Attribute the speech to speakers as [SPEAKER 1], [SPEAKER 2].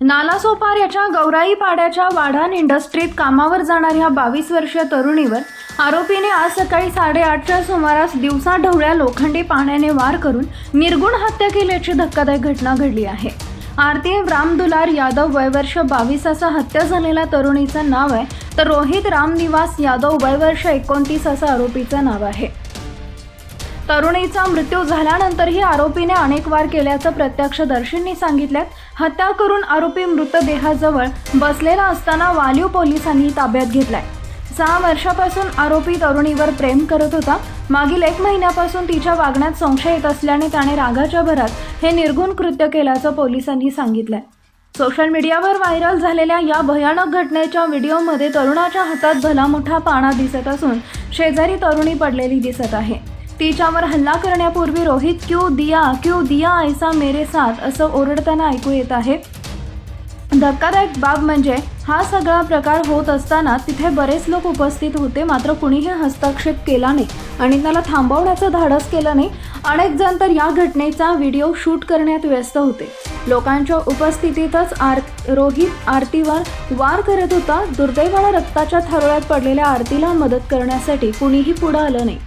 [SPEAKER 1] नालासोपार याच्या गौराई पाड्याच्या वाढान इंडस्ट्रीत कामावर जाणाऱ्या बावीस वर्षीय तरुणीवर आरोपीने आज सकाळी साडेआठच्या सुमारास दिवसा ढवळ्या लोखंडी पाण्याने वार करून निर्गुण हत्या केल्याची धक्कादायक घटना घडली आहे. आरती रामदुलार यादव वयवर्ष बावीस असा हत्या झालेल्या तरुणीचं नाव आहे तर रोहित रामनिवास यादव वयवर्ष एकोणतीस असं आरोपीचं नाव आहे. तरुणीचा मृत्यू झाल्यानंतरही आरोपीने अनेक वार केल्याचं प्रत्यक्षदर्शींनी सांगितल्यात हत्या करून आरोपी मृतदेहाजवळ बसलेला असताना वालीव पोलिसांनी ताब्यात घेतलाय. सहा वर्षापासून आरोपी तरुणीवर प्रेम करत होता. मागील एक महिन्यापासून तिच्या वागण्यात संशय येत असल्याने त्याने रागाच्या भरात हे निर्गुण कृत्य केल्याचं पोलिसांनी सांगितलंय. सोशल मीडियावर व्हायरल झालेल्या या भयानक घटनेच्या व्हिडिओमध्ये तरुणाच्या हातात भला मोठा पाणा दिसत असून शेजारी तरुणी पडलेली दिसत आहे. तिच्यावर हल्ला करण्यापूर्वी रोहित क्यू दिया क्यू दिया ऐसा मेरे साथ असं ओरडताना ऐकू येत आहे. धक्कादायक बाब म्हणजे हा सगळा प्रकार होत असताना तिथे बरेच लोक उपस्थित होते मात्र कुणीही हस्तक्षेप केला नाही आणि त्याला थांबवण्याचं धाडस केलं नाही. अनेक जण तर या घटनेचा व्हिडिओ शूट करण्यात व्यस्त होते. लोकांच्या उपस्थितीतच आर रोहित आरतीवर वार करत होता. दुर्दैवानं रक्ताच्या थारोळ्यात पडलेल्या आरतीला मदत करण्यासाठी कुणीही पुढं आलं नाही.